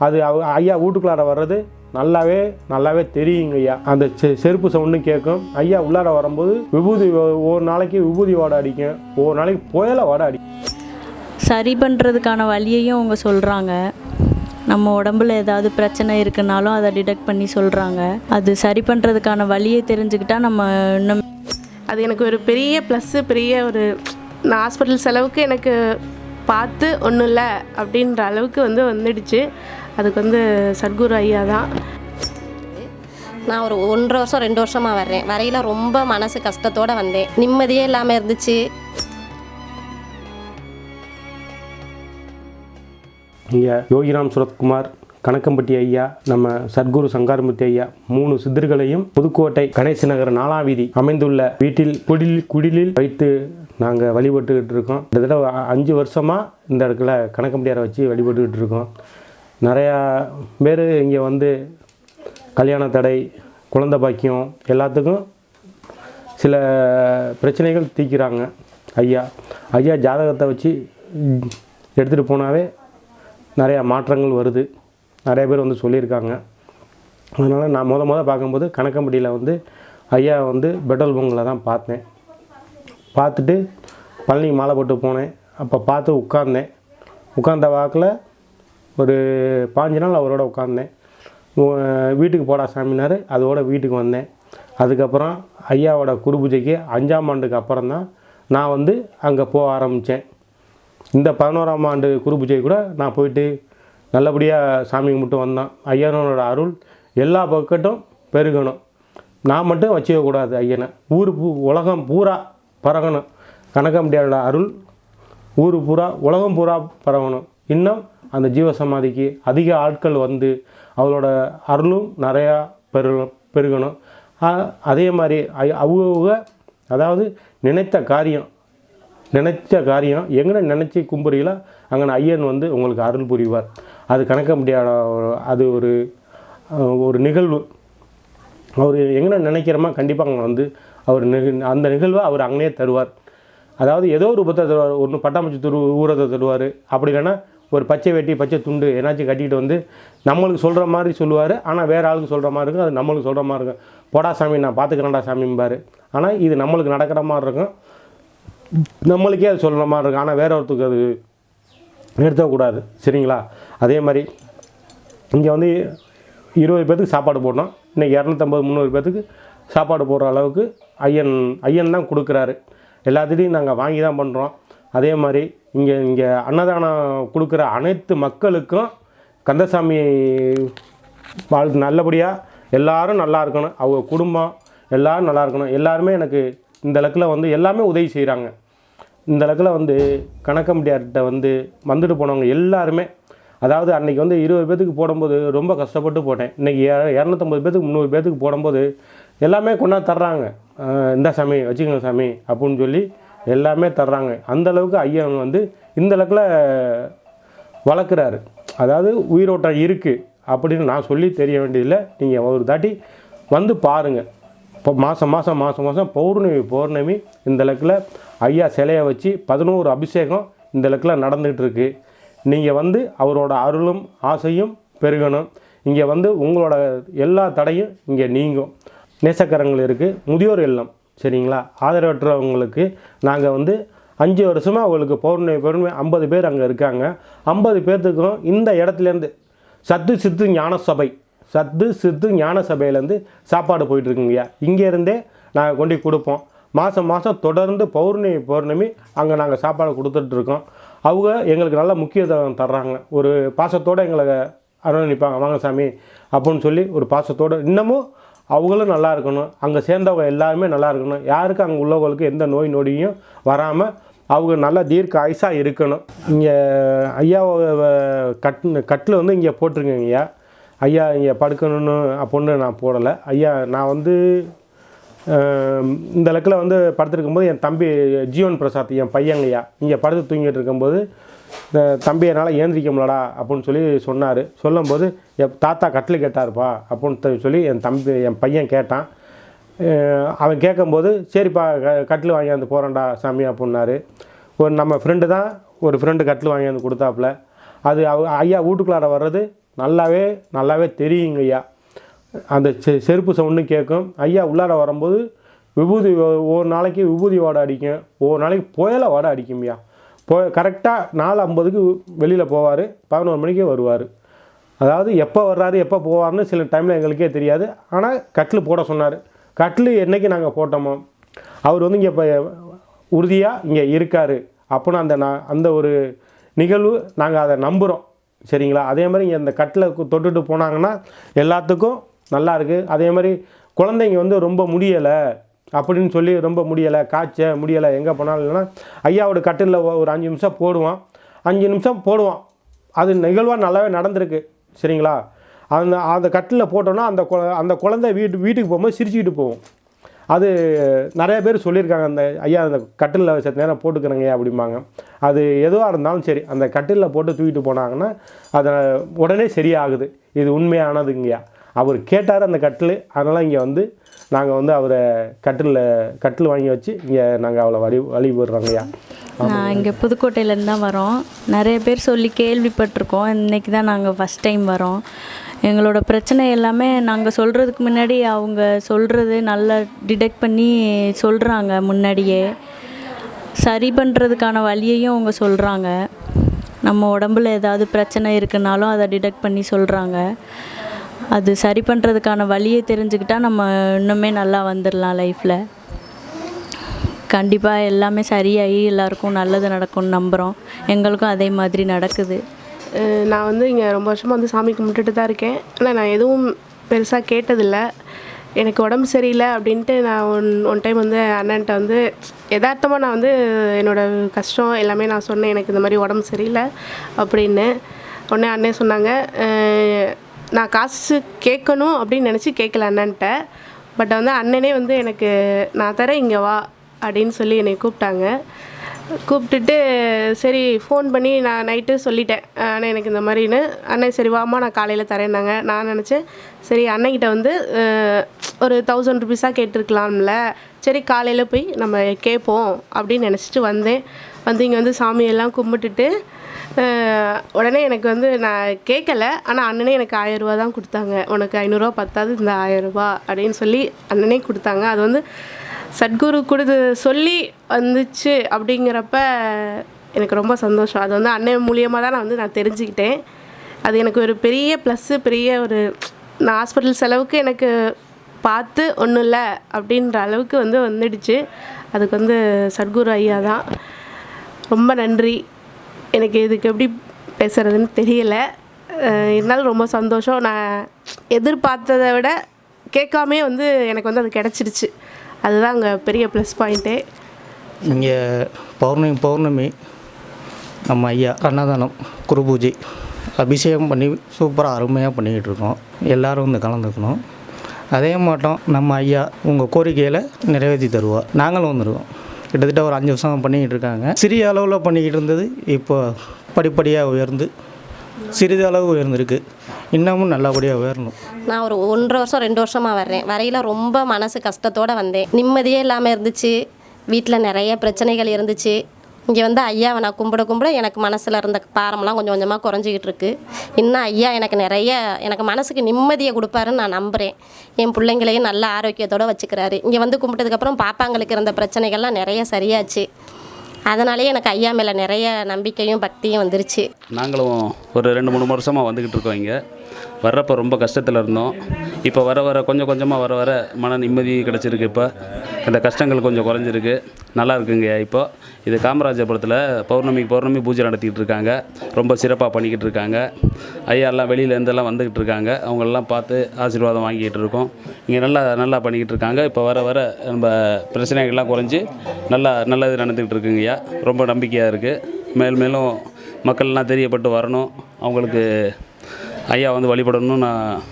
அது அவ ஐயா வீட்டுக்குள்ளார வர்றது நல்லாவே நல்லாவே தெரியுங்க ஐயா. அந்த செ- செருப்பு சவுண்டு கேட்கும். ஐயா உள்ளார வரும்போது விபூதி ஒரு நாளைக்கு விபூதி வாடை அடிக்கும். ஒரு நாளைக்கு புயல வாடை அடிக்கும் சரி பண்ணுறதுக்கான வழியையும் அவங்க சொல்கிறாங்க நம்ம உடம்புல ஏதாவது பிரச்சனை இருக்குனாலும் அதை டிடெக்ட் பண்ணி சொல்கிறாங்க அது சரி பண்ணுறதுக்கான வழியை தெரிஞ்சுக்கிட்டா நம்ம இன்னும் அது எனக்கு ஒரு பெரிய ப்ளஸ்ஸு பெரிய ஒரு நான் ஹாஸ்பிட்டல் செலவுக்கு எனக்கு பார்த்து ஒன்றும் இல்லை அப்படின்ற அளவுக்கு வந்து வந்துடுச்சு. அதுக்கு வந்து சத்குரு ஐயா தான். நான் ஒரு ஒன்றரை வருஷம் ரெண்டு வருஷமாக வர்றேன். வரையில ரொம்ப மனசு கஷ்டத்தோடு வந்தேன். நிம்மதியே இல்லாமல் இருந்துச்சு. இங்கே யோகிராம் சுரத்குமார் கணக்கம்பட்டி ஐயா நம்ம சத்குரு சங்காரமூர்த்தி ஐயா மூணு சித்தர்களையும் புதுக்கோட்டை கணேச நகர் நாலாம் வீதி அமைந்துள்ள வீட்டில் குடில் குடிலில் வைத்து நாங்கள் வழிபட்டுக்கிட்டு இருக்கோம். கிட்டத்தட்ட அஞ்சு வருஷமாக இந்த இடத்துல கணக்கம்பட்டியாரை வச்சு வழிபட்டுக்கிட்டு இருக்கோம். நிறையா பேர் இங்கே வந்து கல்யாண தடை குழந்தை பாக்கியம் எல்லாத்துக்கும் சில பிரச்சனைகள் தீர்க்கிறாங்க ஐயா ஐயா ஜாதகத்தை வச்சு எடுத்துகிட்டு போனாவே நிறையா மாற்றங்கள் வருது. நிறைய பேர் வந்து சொல்லியிருக்காங்க. அதனால் நான் முத முத பார்க்கும்போது கணக்கம்பட்டியில் வந்து ஐயா வந்து பெட்ரோல் பங்கில் தான் பார்த்தேன். பார்த்துட்டு பழனிக்கு மாலை போட்டு போனேன். அப்போ பார்த்து உட்கார்ந்தேன். உட்கார்ந்த வாக்கில் ஒரு பாஞ்சு நாள் அவரோட உட்காந்தேன் வீட்டுக்கு போடா சாமினார். அதோட வீட்டுக்கு வந்தேன். அதுக்கப்புறம் ஐயாவோட குருபூஜைக்கு அஞ்சாம் ஆண்டுக்கு அப்புறம் தான் நான் வந்து அங்கே போக ஆரம்பித்தேன் இந்த பதினோராம் ஆண்டு குருபூஜை கூட நான் போயிட்டு நல்லபடியாக சாமி கும்பிட்டு வந்தேன். ஐயனோட அருள் எல்லா பக்கட்டும் பெருகணும். நான் மட்டும் வச்சுக்கக்கூடாது ஐயனை. ஊர் பூ உலகம் பூரா பரகணும். கனகம்பியாரோட அருள். ஊர் பூரா உலகம் பூரா பரவணும் இன்னும் அந்த ஜீவசமாதிக்கு அதிக ஆட்கள் வந்து அவளோட அருளும் நிறையா பெரு பெருகணும். அதே மாதிரி ஐ- அவங்க அதாவது நினைத்த காரியம் நினைச்ச காரியம் எங்கே நினச்சி கும்புறீங்களோ அங்கே ஐயன் வந்து உங்களுக்கு அருள் புரிவார். அது கணக்க முடியாத அது ஒரு ஒரு நிகழ்வு. அவர் எங்கே நினைக்கிறோமா கண்டிப்பாக அங்கே வந்து அவர் அந்த நிகழ்வை அவர் அங்கேயே தருவார். அதாவது ஏதோ ஒரு புத்தகத்தை தருவார் ஒன்று பட்டாம்பூச்சி துரு ஊரத்தை தருவார். அப்படி இல்லைன்னா ஒரு பச்சை வெட்டி பச்சை துண்டு ஏதாச்சும் கட்டிட்டு வந்து நம்மளுக்கு சொல்கிற மாதிரி சொல்லுவார். ஆனால் வேறு ஆளுக்கு சொல்கிற மாதிரி இருக்கும். அது நம்மளுக்கு சொல்கிற மாதிரி இருக்கும். போடா சாமி நான் பார்த்துக்கிறேன்டா சாமிம்பார். ஆனால் இது நம்மளுக்கு நடக்கிற மாதிரி இருக்கும். நம்மளுக்கே அது சொல்கிற மாதிரி இருக்கும். ஆனால் வேற ஒருத்தருக்கு அது நிறுத்தக்கூடாது. சரிங்களா? அதே மாதிரி இங்கே வந்து இருபது பேர்த்துக்கு சாப்பாடு போடணும். இன்றைக்கி இரநூத்தம்பது முந்நூறு பேர்த்துக்கு சாப்பாடு போடுற அளவுக்கு ஐயன் ஐயன் தான் கொடுக்குறாரு. எல்லாத்துலேயும் நாங்கள் வாங்கி தான் பண்ணுறோம் அதே மாதிரி இங்கே இங்கே அன்னதானம் கொடுக்குற அனைத்து மக்களுக்கும் கந்தசாமி வாழ் நல்லபடியாக எல்லோரும் நல்லா இருக்கணும். அவங்க குடும்பம் எல்லாரும் நல்லா இருக்கணும். எல்லாருமே எனக்கு இந்த இலக்கில் வந்து எல்லாமே உதவி செய்கிறாங்க இந்த இலக்கில் வந்து கணக்கம்பட்டியார்கிட்ட வந்து வந்துட்டு போனவங்க எல்லாருமே அதாவது அன்றைக்கி வந்து இருபது பேத்துக்கு போடும்போது ரொம்ப கஷ்டப்பட்டு போட்டேன். இன்றைக்கி இரநூத்தம்பது பேத்துக்கு முந்நூறு பேத்துக்கு போடும்போது எல்லாமே கொண்டாந்து தர்றாங்க. இந்த சாமி வச்சுக்கோங்க சாமி அப்படின்னு சொல்லி எல்லாமே தர்றாங்க. அந்த அளவுக்கு ஐயன் வந்து இந்த இலக்கில் வளர்க்குறாரு. அதாவது உயிரோட்டம் இருக்குது அப்படின்னு நான் சொல்லி தெரிய வேண்டியதில்லை. நீங்கள் ஒரு தாட்டி வந்து பாருங்கள் இப்போ மாதம் மாதம் மாதம் மாதம் பௌர்ணமி பௌர்ணமி இந்த இலக்கில் ஐயா சிலையை வச்சு பதினோரு அபிஷேகம் இந்த இலக்கில் நடந்துகிட்டு இருக்கு. நீங்கள் வந்து அவரோட அருளும் ஆசையும் பெருகணும். இங்கே வந்து உங்களோட எல்லா தடையும் இங்கே நீங்கும். நேசக்கரங்கள் இருக்குது முதியோர் இல்லம். சரிங்களா? ஆதரவற்றவங்களுக்கு நாங்கள் வந்து அஞ்சு வருஷமாக அவங்களுக்கு பௌர்ணமி பௌர்ணமி ஐம்பது பேர் அங்கே இருக்காங்க. ஐம்பது பேர்த்துக்கும் இந்த இடத்துலேருந்து சத்து சித்து ஞான சபை சத்து சித்து ஞான சபையிலேருந்து சாப்பாடு போயிட்டுருக்குங்கய்யா. இங்கேருந்தே நாங்கள் கொண்டு கொடுப்போம். மாதம் மாதம் தொடர்ந்து பௌர்ணமி பௌர்ணமி அங்கே நாங்கள் சாப்பாடு கொடுத்துட்ருக்கோம். அவங்க எங்களுக்கு நல்ல முக்கியத்துவம் தர்றாங்க. ஒரு பாசத்தோடு எங்களை அரவணைப்பாங்க வாங்க சாமி அப்படின்னு சொல்லி ஒரு பாசத்தோடு இன்னமும் அவங்களும் நல்லா இருக்கணும். அங்கே சேர்ந்தவங்க எல்லாருமே நல்லா இருக்கணும். யாருக்கும் அங்கே உள்ளவங்களுக்கு எந்த நோய் நொடியும் வராமல் அவங்க நல்லா தீர்க்க ஆயுசாக இருக்கணும். இங்கே ஐயா கட் கட்டில் வந்து இங்கே போட்டிருக்கேங்க ஐயா. ஐயா இங்கே படுக்கணும்னு அப்படின்னு நான் போடலை. ஐயா நான் வந்து இந்த லக்கில் வந்து படுத்துருக்கும்போது என் தம்பி ஜீவன் பிரசாத் என் பையங்கய்யா இங்கே படுத்து தூங்கிட்டு இருக்கும்போது இந்த தம்பி என்னால் ஏந்திரிக்க முடியலடா அப்படின்னு சொல்லி சொன்னார். சொல்லும்போது என் தாத்தா கட்டில் கேட்டார்ப்பா அப்படின்னு சொல்லி என் தம்பி என் பையன் கேட்டான். அவன் கேட்கும்போது சரிப்பா க கட்டில் வாங்கியாந்து போகிறேன்டா சாமி அப்படின்னாரு. ஒரு நம்ம ஃப்ரெண்டு தான் ஒரு ஃப்ரெண்டு கட்டில் வாங்கியாந்து கொடுத்தாப்புல. அது அவ ஐயா வீட்டுக்குள்ளார வர்றது நல்லாவே நல்லாவே தெரியுங்க ஐயா. அந்த செ செருப்பு சவுண்டும் கேட்கும். ஐயா உள்ளார வரும்போது விபூதி ஒரு நாளைக்கு விபூதி வாடை அடிக்கும். ஒரு நாளைக்கு புயல வாடை அடிக்கும்யா போ கரெக்டாக நாலு ஐம்பதுக்கு வெளியில் போவார் பதினோரு மணிக்கு வருவார். அதாவது எப்போ வர்றாரு எப்போ போவார்னு சில டைமில் எங்களுக்கே தெரியாது. ஆனால் கட்டில் போட சொன்னார். கட்டில் என்னைக்கு நாங்கள் போட்டோமோ அவர் வந்து இங்கே இப்போ உறுதியாக இங்கே இருக்கார். அப்படின்னு அந்த நான் அந்த ஒரு நிகழ்வு நாங்கள் அதை நம்புகிறோம் சரிங்களா? அதே மாதிரி இங்கே இந்த கட்டில் தொட்டுட்டு போனாங்கன்னா எல்லாத்துக்கும் நல்லா இருக்குது அதே மாதிரி குழந்தைங்க வந்து ரொம்ப முடியலை. அப்படின்னு சொல்லி ரொம்ப முடியலை காய்ச்ச முடியலை. எங்கே போனாலும் இல்லைன்னா ஐயாவோட கட்டிலில் ஒரு அஞ்சு நிமிஷம் போடுவான். அஞ்சு நிமிஷம் போடுவான். அது நிகழ்வாக நல்லாவே நடந்திருக்கு. சரிங்களா? அந்த அந்த கட்டிலில் போட்டோன்னா அந்த குழ அந்த குழந்தை வீட்டு வீட்டுக்கு போகும்போது சிரிச்சுக்கிட்டு போவோம் அது நிறைய பேர் சொல்லியிருக்காங்க அந்த ஐயா அந்த கட்டிலில் சத்து நேரம் போட்டுக்கிறேங்க அப்படிம்பாங்க. அது எதுவாக இருந்தாலும் சரி அந்த கட்டிலில் போட்டு தூக்கிட்டு போனாங்கன்னா அதை உடனே சரியாகுது. இது உண்மையானதுங்கய்யா. அவர் கேட்டார் அந்த கட்டில். அதனால் இங்கே வந்து நாங்கள் வந்து அவரை கட்டிலில் கட்டில் வாங்கி வச்சு இங்கே நாங்கள் அவளை வழி வழிபடுறோங்கய்யா நான் இங்கே புதுக்கோட்டையிலேருந்து தான் வரோம். நிறைய பேர் சொல்லி கேள்விப்பட்டிருக்கோம். இன்னைக்கு தான் நாங்கள் ஃபஸ்ட் டைம் வரோம். எங்களோட பிரச்சனை எல்லாமே நாங்கள் சொல்கிறதுக்கு முன்னாடி அவங்க சொல்கிறது நல்லா டிடெக்ட் பண்ணி சொல்கிறாங்க முன்னாடியே. சரி பண்ணுறதுக்கான வழியையும் அவங்க சொல்கிறாங்க நம்ம உடம்புல ஏதாவது பிரச்சனை இருக்குனாலும் அதை டிடெக்ட் பண்ணி சொல்கிறாங்க அது சரி பண்ணுறதுக்கான வழியை தெரிஞ்சுக்கிட்டால் நம்ம இன்னுமே நல்லா வந்துடலாம் லைஃப்பில் கண்டிப்பாக எல்லாமே சரியாகி எல்லாருக்கும் நல்லது நடக்கும்னு நம்புகிறோம் எங்களுக்கும் அதே மாதிரி நடக்குது. நான் வந்து இங்கே ரொம்ப வருஷமாக வந்து சாமி கும்பிட்டுட்டு தான் இருக்கேன். ஆனால் நான் எதுவும் பெருசாக கேட்டதில்லை. எனக்கு உடம்பு சரியில்லை அப்படின்ட்டு நான் ஒன் ஒன் டைம் வந்து அண்ணன்ட்ட வந்து யதார்த்தமாக நான் வந்து என்னோடய கஷ்டம் எல்லாமே நான் சொன்னேன். எனக்கு இந்த மாதிரி உடம்பு சரியில்லை அப்படின்னு. உடனே அண்ணன் சொன்னாங்க. நான் காசு கேட்கணும் அப்படின்னு நினச்சி கேட்கல அண்ணன்ட்ட. பட் வந்து அண்ணனே வந்து எனக்கு நான் தரேன் இங்கே வா அப்படின்னு சொல்லி என்னை கூப்பிட்டாங்க. கூப்பிட்டுட்டு சரி ஃபோன் பண்ணி நான் நைட்டு சொல்லிட்டேன். அண்ணன் எனக்கு இந்த மாதிரின்னு. அண்ணன் சரி வாமா நான் காலையில் தரேன்னாங்க. நான் நினச்சேன் சரி அண்ணன்கிட்ட வந்து ஒரு தௌசண்ட் ருபீஸாக கேட்டிருக்கலாம்ல. சரி காலையில் போய் நம்ம கேட்போம் அப்படின்னு நினச்சிட்டு வந்தேன். வந்து இங்கே வந்து சாமியெல்லாம் கும்பிட்டுட்டு உடனே எனக்கு வந்து நான் கேட்கல ஆனால் அண்ணனே எனக்கு ஆயரூபா தான் கொடுத்தாங்க. உனக்கு ஐநூறுரூவா பத்தாது இந்த ஆயரூபா அப்படின்னு சொல்லி அண்ணனே கொடுத்தாங்க. அது வந்து சத்குரு கொடுத்து சொல்லி வந்துச்சு அப்படிங்கிறப்ப எனக்கு ரொம்ப சந்தோஷம். அது வந்து அண்ணன் மூலியமாக தான் நான் வந்து நான் தெரிஞ்சுக்கிட்டேன். அது எனக்கு ஒரு பெரிய ப்ளஸ்ஸு பெரிய ஒரு நான் ஹாஸ்பிட்டல் செலவுக்கு எனக்கு பார்த்து ஒன்றும் இல்லை அப்படின்ற அளவுக்கு வந்து வந்துடுச்சு. அதுக்கு வந்து சத்குரு ஐயா தான் ரொம்ப நன்றி. எனக்கு இதுக்கு எப்படி பேசுகிறதுன்னு தெரியல. இருந்தாலும் ரொம்ப சந்தோஷம். நான் எதிர்பார்த்ததை விட கேட்காமே வந்து எனக்கு வந்து அது கிடச்சிருச்சு அதுதான் அங்கே பெரிய ப்ளஸ் பாயிண்ட்டே இங்கே பௌர்ணமி பௌர்ணமி நம்ம ஐயா அன்னதானம் குரு பூஜை அபிஷேகம் பண்ணி சூப்பராக அருமையாக பண்ணிக்கிட்டு இருக்கோம். எல்லோரும் வந்து கலந்துக்கணும். அதே மாட்டோம் நம்ம ஐயா உங்கள் கோரிக்கையில் நிறைவேற்றி தருவார் நாங்களும் வந்துடுவோம் கிட்டத்தட்ட ஒரு அஞ்சு வருஷம் பண்ணிக்கிட்டு இருக்காங்க. சிறிய அளவில் பண்ணிக்கிட்டு இருந்தது இப்போ படிப்படியாக உயர்ந்து சிறிது அளவு உயர்ந்திருக்கு. இன்னமும் நல்லபடியாக உயரணும். நான் ஒரு ஒன்றரை வருஷம் ரெண்டு வருஷமாக வர்றேன். வரையில் ரொம்ப மனசு கஷ்டத்தோடு வந்தேன். நிம்மதியே இல்லாமல் இருந்துச்சு. வீட்டில் நிறைய பிரச்சனைகள் இருந்துச்சு. இங்கே வந்து ஐயாவை நான் கும்பிட கும்பிட எனக்கு மனசில் இருந்த பாரமெல்லாம் கொஞ்சம் கொஞ்சமாக குறைஞ்சிக்கிட்டு இருக்கு. இன்னும் ஐயா எனக்கு நிறைய எனக்கு மனசுக்கு நிம்மதியை கொடுப்பாருன்னு நான் நம்புகிறேன் என் பிள்ளைங்களையும் நல்ல ஆரோக்கியத்தோடு வச்சுக்கிறாரு. இங்கே வந்து கும்பிட்டதுக்கப்புறம் பாப்பாங்களுக்கு இருந்த பிரச்சனைகள்லாம் நிறைய சரியாச்சு. அதனாலேயே எனக்கு ஐயா மேலே நிறைய நம்பிக்கையும் பக்தியும் வந்துருச்சு. நாங்களும் ஒரு ரெண்டு மூணு வருஷமாக வந்துக்கிட்டு இருக்கோம் இங்கே. வர்றப்போ ரொம்ப கஷ்டத்தில் இருந்தோம். இப்போ வர வர கொஞ்சம் கொஞ்சமாக வர வர மன நிம்மதி கிடச்சிருக்கு இப்போ. அந்த கஷ்டங்கள் கொஞ்சம் குறைஞ்சிருக்கு. நல்லா இருக்குங்க இப்போ. இது காமராஜபுரத்தில் பௌர்ணமிக்கு பௌர்ணமி பூஜை நடத்திக்கிட்டு இருக்காங்க. ரொம்ப சிறப்பாக பண்ணிக்கிட்டு இருக்காங்க. ஐயா எல்லாம் வெளியில வந்துக்கிட்டு இருக்காங்க. அவங்களெல்லாம் பார்த்து ஆசீர்வாதம் வாங்கிக்கிட்டு இருக்கோம். இங்கே நல்லா நல்லா பண்ணிக்கிட்டு இருக்காங்க. இப்போ வர வர நம்ம பிரச்சனைகள்லாம் குறைஞ்சி நல்லா நல்லது நடந்துக்கிட்டு இருக்குங்கய்யா ரொம்ப நம்பிக்கையாக இருக்குது மேல் மேலும் மக்கள்லாம் தெரியப்பட்டு வரணும். அவங்களுக்கு ஐயா வந்து வழிபடணும்னு நான்